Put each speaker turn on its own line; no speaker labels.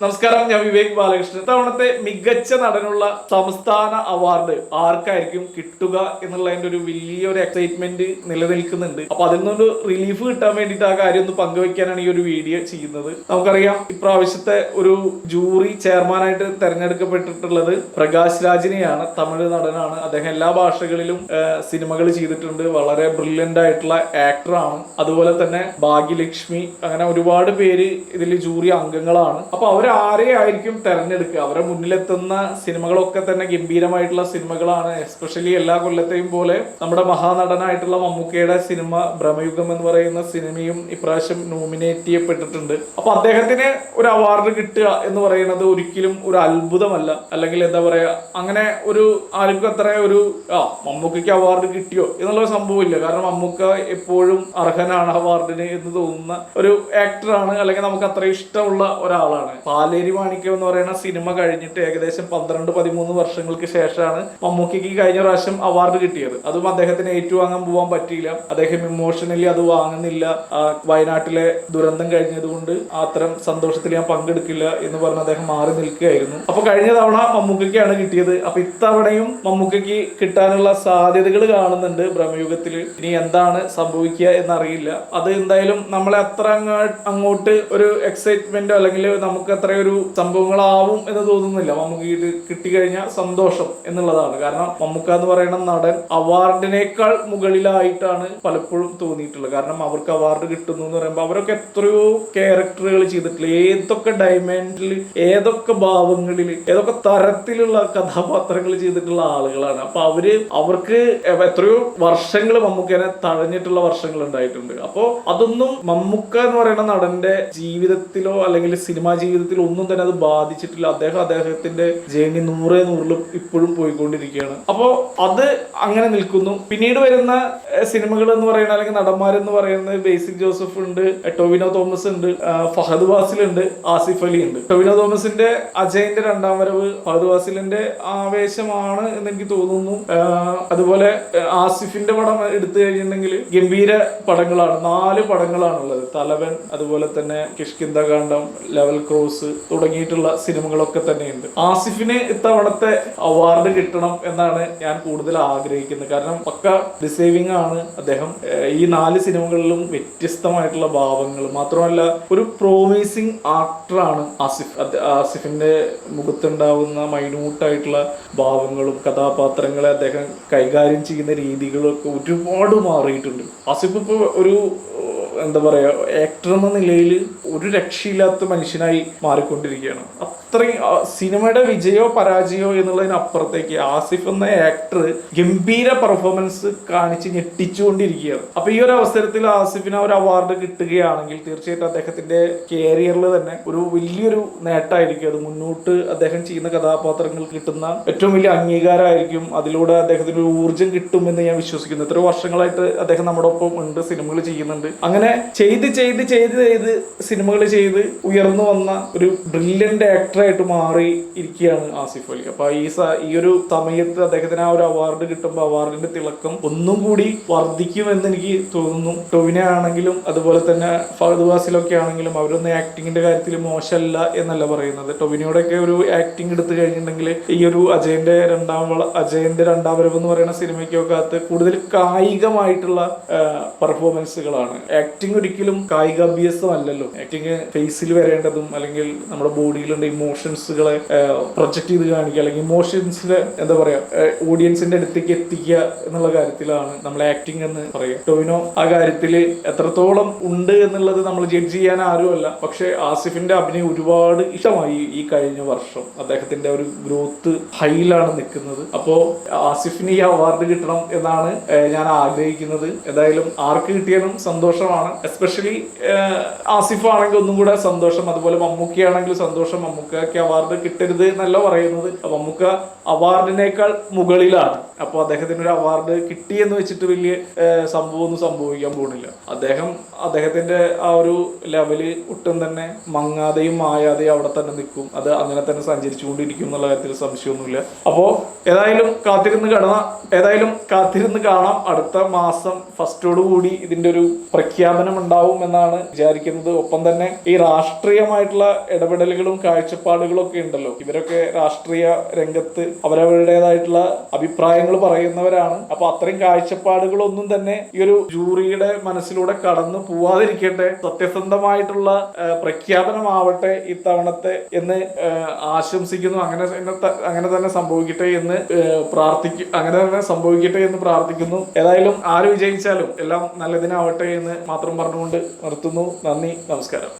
നമസ്കാരം ഞാൻ വിവേക് ബാലകൃഷ്ണൻ. ഇത്തവണത്തെ മികച്ച നടനുള്ള സംസ്ഥാന അവാർഡ് ആർക്കായിരിക്കും കിട്ടുക എന്നുള്ളതിന്റെ ഒരു വലിയൊരു എക്സൈറ്റ്മെന്റ് നിലനിൽക്കുന്നുണ്ട്. അപ്പൊ അതിൽ നിന്നൊരു റിലീഫ് കിട്ടാൻ വേണ്ടിയിട്ട് ആ കാര്യം ഒന്ന് പങ്കുവെക്കാനാണ് ഈ ഒരു വീഡിയോ ചെയ്യുന്നത്. നമുക്കറിയാം ഇപ്രാവശ്യത്തെ ഒരു ജൂറി ചെയർമാനായിട്ട് തെരഞ്ഞെടുക്കപ്പെട്ടിട്ടുള്ളത് പ്രകാശ് രാജിനെയാണ്. തമിഴ് നടനാണ്. അദ്ദേഹം എല്ലാ ഭാഷകളിലും സിനിമകൾ ചെയ്തിട്ടുണ്ട്. വളരെ ബ്രില്യന്റ് ആയിട്ടുള്ള ആക്ടറാണ് അതുപോലെ തന്നെ ഭാഗ്യലക്ഷ്മി അങ്ങനെ ഒരുപാട് പേര് ഇതിൽ ജൂറി അംഗങ്ങളാണ്. അപ്പൊ അവർ ആരെ ആയിരിക്കും തെരഞ്ഞെടുക്കുക? അവരെ മുന്നിലെത്തുന്ന സിനിമകളൊക്കെ തന്നെ ഗംഭീരമായിട്ടുള്ള സിനിമകളാണ്. എസ്പെഷ്യലി എല്ലാ കൊല്ലത്തെയും പോലെ നമ്മുടെ മഹാനടനായിട്ടുള്ള മമ്മൂക്കയുടെ സിനിമ ഭ്രമയുഗം എന്ന് പറയുന്ന സിനിമയും ഇപ്രാവശ്യം നോമിനേറ്റ് ചെയ്യപ്പെട്ടിട്ടുണ്ട്. അപ്പൊ അദ്ദേഹത്തിന് ഒരു അവാർഡ് കിട്ടുക എന്ന് പറയുന്നത് ഒരിക്കലും ഒരു അത്ഭുതമല്ല. അല്ലെങ്കിൽ എന്താ പറയാ അങ്ങനെ ഒരു ആർക്കും അത്ര ഒരു ആ മമ്മൂക്കയ്ക്ക് അവാർഡ് കിട്ടിയോ എന്നുള്ള സംഭവമില്ല. കാരണം മമ്മൂക്ക എപ്പോഴും അർഹനാണ് അവാർഡിന് എന്ന് തോന്നുന്ന ഒരു ആക്ടറാണ് അല്ലെങ്കിൽ നമുക്ക് അത്ര ഇഷ്ടമുള്ള ഒരാളാണ്. പാലേരി മാണിക്യം എന്ന് പറയുന്ന സിനിമ കഴിഞ്ഞിട്ട് ഏകദേശം പന്ത്രണ്ട് പതിമൂന്ന് വർഷങ്ങൾക്ക് ശേഷമാണ് മമ്മൂക്കിക്ക് കഴിഞ്ഞ പ്രാവശ്യം അവാർഡ് കിട്ടിയത്. അതും അദ്ദേഹത്തിന് ഏറ്റുവാങ്ങാൻ പോവാൻ പറ്റിയില്ല. അദ്ദേഹം ഇമോഷണലി അത് വാങ്ങുന്നില്ല. വയനാട്ടിലെ ദുരന്തം കഴിഞ്ഞതുകൊണ്ട് അത്തരം സന്തോഷത്തിൽ ഞാൻ പങ്കെടുക്കില്ല എന്ന് പറഞ്ഞ് അദ്ദേഹം മാറി നിൽക്കുകയായിരുന്നു. അപ്പൊ കഴിഞ്ഞ തവണ മമ്മൂക്കയ്ക്കാണ് കിട്ടിയത്. അപ്പൊ ഇത്തവണയും മമ്മൂക്കയ്ക്ക് കിട്ടാനുള്ള സാധ്യതകൾ കാണുന്നുണ്ട് ഭ്രമയുഗത്തിൽ ഇനി എന്താണ് സംഭവിക്കുക എന്നറിയില്ല. അത് എന്തായാലും നമ്മളെ അത്ര അങ്ങോട്ട് ഒരു എക്സൈറ്റ്മെന്റോ അല്ലെങ്കിൽ നമുക്ക് അത്ര ഒരു സംഭവങ്ങളാവും എന്ന് തോന്നുന്നില്ല. മമ്മൂക്ക് കിട്ടിക്കഴിഞ്ഞാൽ സന്തോഷം എന്നുള്ളതാണ്. കാരണം മമ്മൂക്ക എന്ന് പറയുന്ന നടൻ അവാർഡിനേക്കാൾ മുകളിലായിട്ടാണ് പലപ്പോഴും തോന്നിയിട്ടുള്ളത്. കാരണം അവർക്ക് അവാർഡ് കിട്ടുന്നു എന്ന് പറയുമ്പോൾ അവരൊക്കെ എത്രയോ ക്യാരക്ടറുകൾ ചെയ്തിട്ടില്ല? ഏതൊക്കെ ഡയമെൻഡിൽ ഏതൊക്കെ ഭാവങ്ങളിൽ ഏതൊക്കെ തരത്തിലുള്ള കഥാപാത്രങ്ങൾ ചെയ്തിട്ടുള്ള ആളുകളാണ്. അപ്പൊ അവർ അവർക്ക് എത്രയോ വർഷങ്ങൾ മമ്മൂക്കനെ തഴഞ്ഞിട്ടുള്ള വർഷങ്ങൾ ഉണ്ടായിട്ടുണ്ട്. അപ്പോൾ അതൊന്നും മമ്മൂക്ക എന്ന് പറയുന്ന നടന്റെ ജീവിതത്തിലോ അല്ലെങ്കിൽ സിനിമാ ജീവിതത്തിലോ ഒന്നും തന്നെ അത് ബാധിച്ചിട്ടില്ല. അദ്ദേഹം അദ്ദേഹത്തിന്റെ ജേണി നൂറേ നൂറിലും ഇപ്പോഴും പോയിക്കൊണ്ടിരിക്കുകയാണ്. അപ്പോൾ അത് അങ്ങനെ നിൽക്കുന്നു. പിന്നീട് വരുന്ന സിനിമകൾ എന്ന് പറയുന്ന അല്ലെങ്കിൽ നടന്മാരെന്ന് പറയുന്നത് ബേസിക് ജോസഫ് ഉണ്ട് ടൊവിനോ തോമസ് ഉണ്ട് ഫഹദ് വാസിൽ ഉണ്ട് ആസിഫ് അലി ഉണ്ട്. ടൊവിനോ തോമസിന്റെ അജയന്റെ രണ്ടാം വരവ് ഫഹദ് വാസിലിന്റെ ആവേശമാണ് എന്ന് എനിക്ക് തോന്നുന്നു. അതുപോലെ ആസിഫിന്റെ പടം എടുത്തു കഴിഞ്ഞിട്ടുണ്ടെങ്കിൽ ഗംഭീര പടങ്ങളാണ്. നാല് പടങ്ങളാണുള്ളത്. തലവൻ അതുപോലെ തന്നെ കിഷ്കിന്ദ കാണ്ഡം ലെവൽ ക്രോസ് തുടങ്ങിയിട്ടുള്ള സിനിമകളൊക്കെ തന്നെയുണ്ട്. ആസിഫിന് ഇത്തവണത്തെ അവാർഡ് കിട്ടണം എന്നാണ് ഞാൻ കൂടുതൽ ആഗ്രഹിക്കുന്നത്. കാരണം പക്ക ഡിസേവിംഗ് ആണ് അദ്ദേഹം ഈ നാല് സിനിമകളിലും വ്യത്യസ്തമായിട്ടുള്ള ഭാവങ്ങൾ. മാത്രമല്ല ഒരു പ്രോമിസിങ് ആക്ടറാണ് ആസിഫ്. ആസിഫിന്റെ മുഖത്തുണ്ടാവുന്ന മൈന്യൂട്ടായിട്ടുള്ള ഭാവങ്ങളും കഥാപാത്രങ്ങളെ അദ്ദേഹം കൈകാര്യം ചെയ്യുന്ന രീതികളൊക്കെ ഒരുപാട് മാറിയിട്ടുണ്ട്. ആസിഫ് ഇപ്പോൾ ഒരു എന്താ പറയുക ആക്ടർ എന്ന നിലയിൽ ഒരു രക്ഷയില്ലാത്ത മനുഷ്യനായി മാറിക്കൊണ്ടിരിക്കുകയാണ്. അത്രയും സിനിമയുടെ വിജയോ പരാജയോ എന്നുള്ളതിനപ്പുറത്തേക്ക് ആസിഫ് എന്ന ആക്ടർ ഗംഭീര പെർഫോമൻസ് കാണിച്ച് ഞെട്ടിച്ചുകൊണ്ടിരിക്കുകയാണ്. അപ്പൊ ഈ ഒരു അവസരത്തിൽ ആസിഫിന് ഒരു അവാർഡ് കിട്ടുകയാണെങ്കിൽ തീർച്ചയായിട്ടും അദ്ദേഹത്തിന്റെ കരിയറിൽ തന്നെ ഒരു വലിയൊരു നേട്ടമായിരിക്കും. അത് മുന്നോട്ട് അദ്ദേഹം ചെയ്യുന്ന കഥാപാത്രങ്ങൾ കിട്ടുന്ന ഏറ്റവും വലിയ അംഗീകാരമായിരിക്കും. അതിലൂടെ അദ്ദേഹത്തിന് ഒരു ഊർജം കിട്ടുമെന്ന് ഞാൻ വിശ്വസിക്കുന്നു. എത്ര വർഷങ്ങളായിട്ട് അദ്ദേഹം നമ്മുടെ ഒപ്പം ഉണ്ട് സിനിമകൾ ചെയ്യുന്നുണ്ട്. അങ്ങനെ ചെയ്ത് ചെയ്ത് ചെയ്ത് ചെയ്ത് സിനിമകൾ ചെയ്ത് ഉയർന്നു വന്ന ഒരു ബ്രില്യന്റ് ആക്ടറായിട്ട് മാറി ഇരിക്കുകയാണ് ആസിഫ് അലി. അപ്പൊ ഈ സ- ഈ ഒരു സമയത്ത് അദ്ദേഹത്തിന് ആ ഒരു അവാർഡ് കിട്ടുമ്പോൾ അവാർഡിന്റെ തിളക്കം ഒന്നും കൂടി വർദ്ധിക്കുമെന്ന് എനിക്ക് തോന്നുന്നു. ടൊവിനെ ആണെങ്കിലും അതുപോലെ തന്നെ ഫഹദ് വാസിലൊക്കെ ആണെങ്കിലും അവരൊന്നും ആക്ടിങ്ങിന്റെ കാര്യത്തിൽ മോശമല്ല എന്നല്ല പറയുന്നത്. ടൊവിനോടൊക്കെ ഒരു ആക്ടിങ് എടുത്തു കഴിഞ്ഞിട്ടുണ്ടെങ്കിൽ ഈ ഒരു അജയന്റെ രണ്ടാം വള അജയന്റെ രണ്ടാം വരവ് എന്ന് പറയുന്ന സിനിമയ്ക്കൊക്കെ അകത്ത് കൂടുതൽ കായികമായിട്ടുള്ള പെർഫോമൻസുകളാണ് ആക്ടിങ് ഒരിക്കലും കായിക അഭ്യാസം അല്ലല്ലോ. ആക്ടിങ് ഫേസിൽ വരേണ്ടതും അല്ലെങ്കിൽ നമ്മുടെ ബോഡിയിലുള്ള ഇമോഷൻസുകളെ പ്രൊജക്ട് ചെയ്ത് കാണിക്കുക അല്ലെങ്കിൽ ഇമോഷൻസിലെ എന്താ പറയാ ഓഡിയൻസിന്റെ അടുത്തേക്ക് എത്തിക്കുക എന്നുള്ള കാര്യത്തിലാണ് നമ്മൾ ആക്ടിങ് എന്ന് പറയുക. ടോവിനോ ആ കാര്യത്തിൽ എത്രത്തോളം ഉണ്ട് എന്നുള്ളത് നമ്മൾ ജഡ്ജ് ചെയ്യാൻ ആരുമല്ല പക്ഷെ ആസിഫിന്റെ അഭിനയം ഒരുപാട് ഇഷ്ടമായി ഈ കഴിഞ്ഞ വർഷം. അദ്ദേഹത്തിന്റെ ഒരു ഗ്രോത്ത് ഹൈയിലാണ് നിൽക്കുന്നത്. അപ്പോ ആസിഫിന് ഈ അവാർഡ് കിട്ടണം എന്നാണ് ഞാൻ ആഗ്രഹിക്കുന്നത്. എന്തായാലും ആർക്ക് കിട്ടിയാലും സന്തോഷമാണ്. എസ്പെഷ്യലി ആസിഫ് ആണെങ്കിൽ ഒന്നും കൂടെ സന്തോഷം. അതുപോലെ മമ്മൂക്ക ആണെങ്കിൽ സന്തോഷം. മമ്മൂക്കയ്ക്ക് അവാർഡ് കിട്ടരുത് എന്നല്ല പറയുന്നത്. മമ്മൂക്ക അവാർഡിനേക്കാൾ മുകളിലാണ്. അപ്പോൾ അദ്ദേഹത്തിന് ഒരു അവാർഡ് കിട്ടി എന്ന് വെച്ചിട്ട് വലിയ സംഭവമൊന്നും സംഭവിക്കാൻ പോകുന്നില്ല. അദ്ദേഹം അദ്ദേഹത്തിന്റെ ആ ഒരു ലെവൽ ഒട്ടും തന്നെ മങ്ങാതെയും മായാതെയും അവിടെ തന്നെ നിൽക്കും. അത് അങ്ങനെ തന്നെ സഞ്ചരിച്ചുകൊണ്ടിരിക്കും എന്നുള്ള കാര്യത്തിൽ സംശയമൊന്നുമില്ല. അപ്പോൾ ഏതായാലും കാത്തിരുന്ന് കാണാം. ഏതായാലും കാത്തിരുന്ന് കാണാം. അടുത്ത മാസം ഫസ്റ്റോടുകൂടി ഇതിന്റെ ഒരു പ്രഖ്യാപനം പ്രഖ്യാപനം ഉണ്ടാവും എന്നാണ് വിചാരിക്കുന്നത്. ഒപ്പം തന്നെ ഈ രാഷ്ട്രീയമായിട്ടുള്ള ഇടപെടലുകളും കാഴ്ചപ്പാടുകളും ഒക്കെ ഉണ്ടല്ലോ. ഇവരൊക്കെ രാഷ്ട്രീയ രംഗത്ത് അവരവരുടേതായിട്ടുള്ള അഭിപ്രായങ്ങൾ പറയുന്നവരാണ്. അപ്പൊ അത്രയും കാഴ്ചപ്പാടുകളൊന്നും തന്നെ ഈ ഒരു ജൂറിയുടെ മനസ്സിലൂടെ കടന്നു പോവാതിരിക്കട്ടെ. സത്യസന്ധമായിട്ടുള്ള പ്രഖ്യാപനമാവട്ടെ ഇത്തവണത്തെ എന്ന് ആശംസിക്കുന്നു. അങ്ങനെ അങ്ങനെ തന്നെ സംഭവിക്കട്ടെ എന്ന് പ്രാർത്ഥിക്കും അങ്ങനെ തന്നെ സംഭവിക്കട്ടെ എന്ന് പ്രാർത്ഥിക്കുന്നു. ഏതായാലും ആര് വിജയിച്ചാലും എല്ലാം നല്ലതിനാവട്ടെ എന്ന് മാത്രം പറഞ്ഞുകൊണ്ട് നിർത്തുന്നു. നന്ദി നമസ്കാരം.